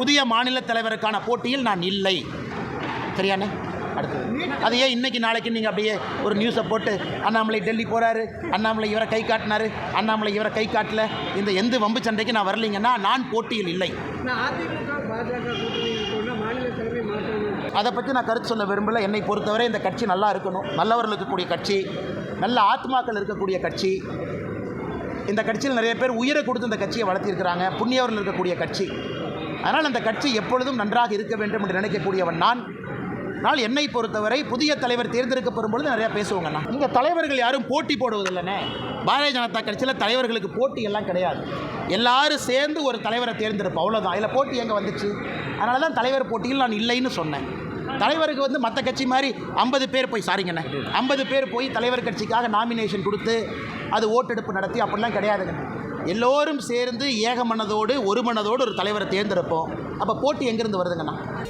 புதிய மாநில தலைவருக்கான போட்டியில் நான் இல்லை. சரியாண்ணே? அடுத்தது. அது ஏன் இன்னைக்கு நாளைக்கு நீங்கள் அப்படியே ஒரு நியூஸை போட்டு அண்ணாமலை டெல்லி போகிறாரு அண்ணாமலை இவரை கை காட்டினாரு அண்ணாமலை இவரை கை காட்டல இந்த எந்த வம்பு சண்டைக்கு நான் வரலீங்கன்னா நான் போட்டியில் இல்லை. அதை பற்றி நான் கருத்து சொல்ல விரும்பல. என்னை பொறுத்தவரை இந்த கட்சி நல்லா இருக்கணும். நல்லவர்கள் இருக்கக்கூடிய கட்சி நல்ல ஆத்மாக்கள் இருக்கக்கூடிய கட்சி. இந்த கட்சியில் நிறைய பேர் உயிரை கொடுத்து இந்த கட்சியை வளர்த்திருக்கிறாங்க. புண்ணியவர்கள் இருக்கக்கூடிய கட்சி. அதனால் அந்த கட்சி எப்பொழுதும் நன்றாக இருக்க வேண்டும் என்று நினைக்கக்கூடியவன் நான். ஆனால் என்னை பொறுத்தவரை புதிய தலைவர் தேர்ந்தெடுக்கப்படும் பொழுது நிறையா பேசுவாங்கண்ணா இங்கே தலைவர்கள் யாரும் போட்டி போடுவதில்லைண்ணே. பாரதிய ஜனதா கட்சியில் தலைவர்களுக்கு போட்டி எல்லாம் கிடையாது. எல்லாரும் சேர்ந்து ஒரு தலைவரை தேர்ந்தெடுப்போம். அவ்வளோதான் இதில் போட்டி எங்கே வந்துச்சு? அதனால தான் தலைவர் போட்டியில் நான் இல்லைன்னு சொன்னேன். தலைவருக்கு வந்து மற்ற கட்சி மாதிரி ஐம்பது பேர் போய் சாரிங்கண்ணே ஐம்பது பேர் போய் தலைவர் கட்சிக்காக நாமினேஷன் கொடுத்து அது ஓட்டெடுப்பு நடத்தி அப்படிலாம் கிடையாதுங்க எல்லோரும் சேர்ந்து ஏக மனதோடு ஒரு மனதோடு ஒரு தலைவரை தேர்ந்தெடுப்போம். அப்போ போட்டி எங்கேருந்து வருதுங்கண்ணா?